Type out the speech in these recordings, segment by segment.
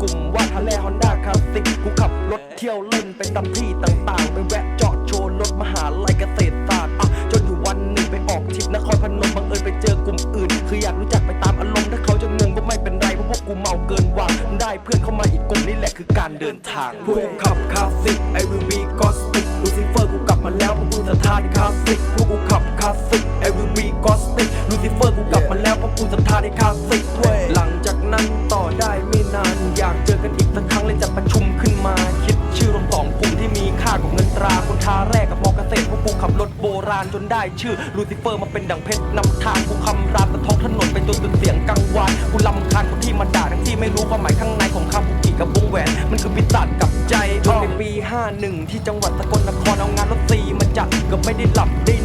กลุ่มว่าทะเลฮอนด้าคลาสสิกกูขับรถเที่ยวเล่นไปตามที่ต่างๆ ไปแวะเจาะโชว์รถมหาลัยเกษตรศาสตร์อะจนอยู่วันหนึ่งไปออกทริปนครพนมบังเอิญไปเจอกลุ่มอื่น คืออยากรู้จักไปตามอารมณ์ถ้าเขาจะงงก็ไม่เป็นไรเพราะพวกกูเมาเกินว่าได้เพื่อนเข้ามาอีกกลุ่มนี่แหละคือการเดินทางพวกกูขับคลาสสิกไอวิวีก็สติกลูซิเฟอร์กูกลับมาแล้วเพราะกูสถานคลาสสิกพวกกูขับคลาสสิกไอวิวีก็สติกลูซิเฟอร์กูกลับมาแล้วเพราะกูสถานคลาสสิกเว้ยหลังจากนั้นต่อได้ไม่ อยากเจอกันอีกสักครั้งเลยจัดประชุมขึ้นมา คิดชื่อรวมสองกลุ่มที่มีค่ากว่าเงินตราคนท้าแรกกับมอเกษตรพวกกูขับรถโบราณจนได้ชื่อลูซิเฟอร์มาเป็นดังเพชรนำทางกูคำรามสะท้องถนนไปจนสุดเสียงกังวานกูลำคาญคนที่มาด่าทั้งที่ไม่รู้ความหมายข้างในของคำบุกิกับวงแหวน มันคือปีศาจกับใจจนในปี 51 ที่จังหวัดสกลนครเอางานรถซีมาจัดเก็ไม่ได้หลับได้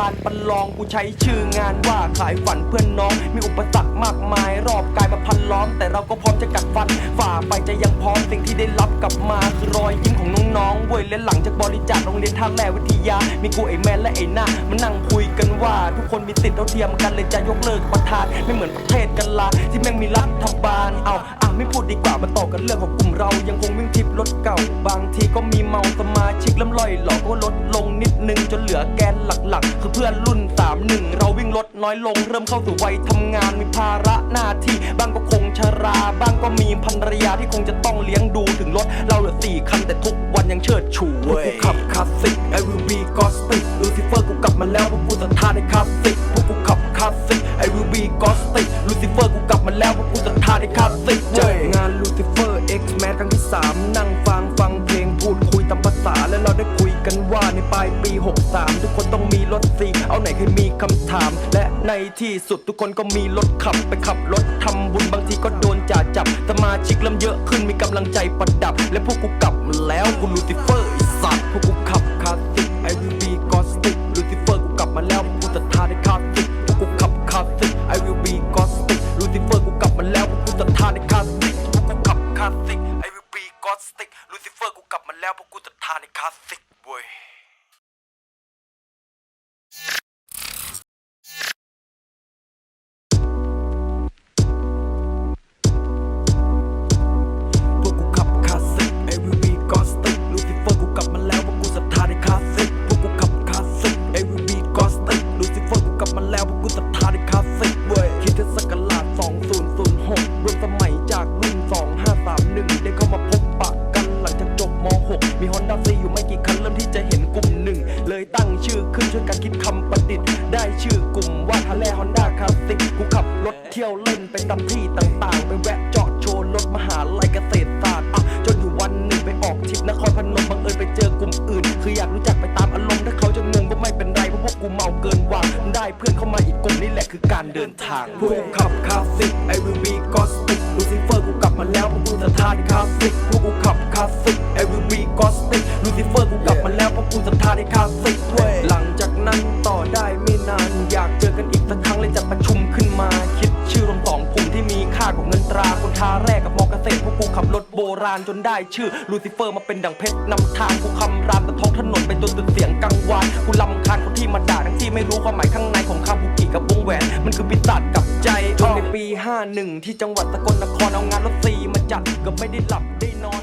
ลานประลองกูใช้ชื่องานว่าขายฝันเพื่อนน้อง มีอุปสรรคมากมาย รอบกายมาพันล้อม แต่เราก็พร้อมจะกัดฟันฝ่าไปจะยังพร้อมสิ่งที่ได้รับกลับมาคือรอยยิ้มของน้องๆเว้ยและหลังจากบริจาคโรงเรียนท่าแร่วิทยา มีกูไอแมนและไอหน้ามานั่งคุยกันว่า ทุกคนมีสิทธิ์เท่าเทียมกันเลยจะยกเลิกประทานไม่เหมือนประเทศกันละที่แม่งมีรัฐบาลเอาอะไม่พูดดีกว่ามาต่อกันเรื่องของกลุ่มเรายังคงวิ่งทิปรถเก่า บางทีก็มีเมาสมาชิกล้ำลอยหลอกก็ลด นิดนึงจนเหลือแกนหลักๆ คือเพื่อนรุ่น 31 เราวิ่งรถน้อยลง เริ่มเข้าสู่วัยทำงานมีภาระหน้าที่บางก็คงชรา บางก็มีภรรยาที่คงจะต้องเลี้ยงดูถึงรถ เราเหลือสี่คันแต่ทุกวันยังเชิดชูเว้ยกูขับคลาสสิก I will be gospel ลูซิเฟอร์กูกลับมาแล้วเพราะกูศรัทธาในคลาสสิกพวกกูขับคลาสสิก I will be gospel ลูซิเฟอร์กูกลับมาแล้วเพราะกูศรัทธาในคลาสสิกเจองานลูซิเฟอร์ X Man ครั้งที่ 3 นั่งฟังฟังเพลงพูดคุยตามภาษาแล้วเราได้คุยกันว่าในปลายปี 63 ทุกคนต้องมีรถซีเอาไหนเคยมีคำถาม และในที่สุดทุกคนก็มีรถขับไปขับรถทำบุญบางทีก็โดนจ่าจับสมาชิกเริ่มเยอะขึ้นมีกำลังใจประดับ และพวกกูกลับมาแล้วกูลูซิเฟอร์ไอสัตว์พวกกูขับคาสิก I will be gospel ลูซิเฟอร์กูกลับมาแล้วกูศรัทธาในคาสิกพวกกูขับคาสิก I will be gospel ลูซิเฟอร์กูกลับมาแล้วพวกกูศรัทธาในคาสิกพวกกูขับคาสิก I will be gospel ลูซิเฟอร์กูกลับมาแล้วพวกกูศรัทธาในคาสสิกเว้ย ได้ชื่อกลุ่มว่าทะเลฮอนด้าคลาสสิกกูขับรถเที่ยวเล่นไปตามที่ต่างๆ ไปแวะเจาะโชว์รถมหาลัยเกษตรศาสตร์อะจนอยู่วันหนึ่งไปออกทริปนครพนมบังเอิญไปเจอกลุ่มอื่น คืออยากรู้จักไปตามอารมณ์ถ้าเขาจะงงก็ไม่เป็นไรเพราะพวกกูเมาเกินว่าได้เพื่อนเข้ามาอีกกลุ่มนี่แหละคือการเดินทางพวกกูขับคลาสสิก I will be gospel ลูซิเฟอร์กูกลับมาแล้วเพราะกูศรัทธาในคลาสสิกพวกกูขับคลาสสิก I will be gospel ลูซิเฟอร์กูกลับมาแล้วเพราะกูศรัทธาในคลาสสิกเว้ย ราณจนได้ชื่อลูซิเฟอร์มาเป็นดังเพชรนำทางกูคำรามตะท้องถนนเปจนสุดเสียงกังวานกูลำคาญคนที่มาด่าทั้งที่ไม่รู้ความหมายข้างในของคำบุกิกับวงแหวน มันคือปีศาจกับใจจนในปี 51 ที่จังหวัดสกลนครเอางานรถซีมาจัดก็ไม่ได้หลับได้นอน